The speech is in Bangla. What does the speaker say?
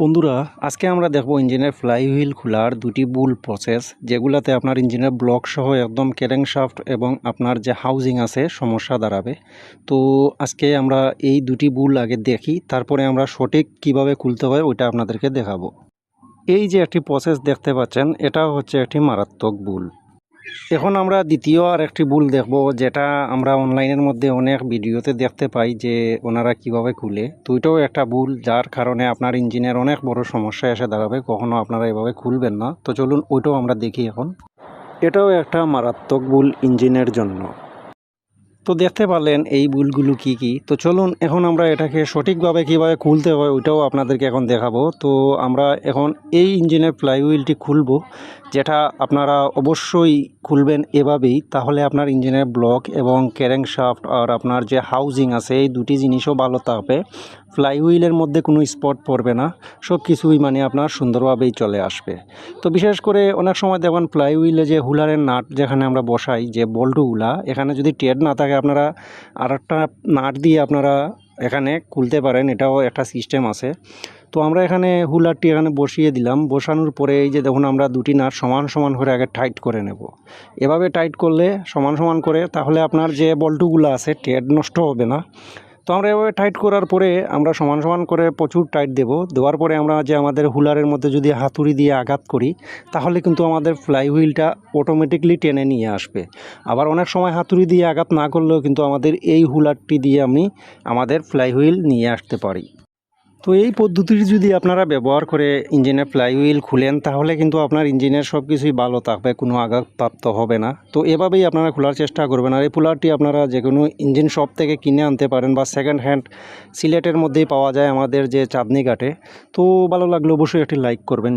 বন্ধুরা, আজকে আমরা দেখব ইঞ্জিনের ফ্লাই হুইল খোলার দুটি বুল প্রসেস, যেগুলাতে আপনার ইঞ্জিনের ব্লক সহ একদম কেরেং শাফট এবং আপনার যে হাউজিং আছে সমস্যা দাঁড়াবে। তো আজকে আমরা এই দুটি বুল আগে দেখি, তারপরে আমরা সঠিক কীভাবে খুলতে হয় ওইটা আপনাদেরকে দেখাবো। এই যে একটি প্রসেস দেখতে পাচ্ছেন, এটা হচ্ছে একটি মারাত্মক বুল। এখন আমরা দ্বিতীয় আর একটি ভুল দেখব, যেটা আমরা অনলাইনের মধ্যে অনেক ভিডিওতে দেখতে পাই যে ওনারা কীভাবে খুলে। তো ওইটাও একটা ভুল, যার কারণে আপনার ইঞ্জিনের অনেক বড় সমস্যা এসে দাঁড়াবে, কখনো আপনারা এভাবে খুলবেন না। তো চলুন ওইটাও আমরা দেখি এখন। এটাও একটা মারাত্মক ভুল ইঞ্জিনের জন্য। তো দেখতে পারলেন এই বুলগুলো কি কি। তো চলুন এখন আমরা এটাকে সঠিকভাবে কীভাবে খুলতে হয় ওইটাও আপনাদেরকে এখন দেখাবো। তো আমরা এখন এই ইঞ্জিনের ফ্লাইহুইলটি খুলব, যেটা আপনারা অবশ্যই খুলবেন এভাবেই। তাহলে আপনার ইঞ্জিনের ব্লক এবং ক্যারেং শাফট আর আপনার যে হাউজিং আছে, এই দুটি জিনিসও ভালো থাকবে। ফ্লাইহুইলের মধ্যে কোনো স্পট পড়বে না, সব কিছুই মানে আপনার সুন্দরভাবেই চলে আসবে। তো বিশেষ করে অনেক সময় দেখবেন ফ্লাইহুইলে যে হুলারের নাট যেখানে আমরা বসাই, যে বল্টুগুলা এখানে যদি টেড না থাকে আপনারা আর একটা নাট দিয়ে আপনারা এখানে খুলতে পারেন, এটাও একটা সিস্টেম আছে। তো আমরা এখানে হুলারটি এখানে বসিয়ে দিলাম, বসানোর পরে এই যে দেখুন আমরা দুটি নাট সমান সমান করে আগে টাইট করে নেব। এভাবে টাইট করলে সমান সমান করে, তাহলে আপনার যে বল্টুগুলো আছে, টেড নষ্ট হবে না। তো আমরা এভাবে টাইট করার পরে আমরা সমান সমান করে প্রচুর টাইট দেব। দেওয়ার পরে আমরা যে আমাদের হুলারের মধ্যে যদি হাতুড়ি দিয়ে আঘাত করি, তাহলে কিন্তু আমাদের ফ্লাই হুইলটা অটোমেটিকলি টেনে নিয়ে আসবে। আবার অনেক সময় হাতুড়ি দিয়ে আঘাত না করলেও কিন্তু আমাদের এই হুলারটি দিয়ে আমি আমাদের ফ্লাই হুইল নিয়ে আসতে পারি। তো এই পদ্ধতিটি যদি আপনারা ব্যবহার করে ইঞ্জিনের ফ্লাই হুইল খুলেন, তাহলে কিন্তু আপনার ইঞ্জিনের সব কিছুই ভালো থাকবে, কোনো আঘাতপ্রাপ্ত হবে না। তো এভাবেই আপনারা খোলার চেষ্টা করবেন। আর এই পুলারটি আপনারা যে কোনো ইঞ্জিন শপ থেকে কিনে আনতে পারেন বা সেকেন্ড হ্যান্ড সিলেটের মধ্যেই পাওয়া যায় আমাদের যে চাঁদনি ঘাটে। তো ভালো লাগলে, অবশ্যই একটি লাইক করবেন।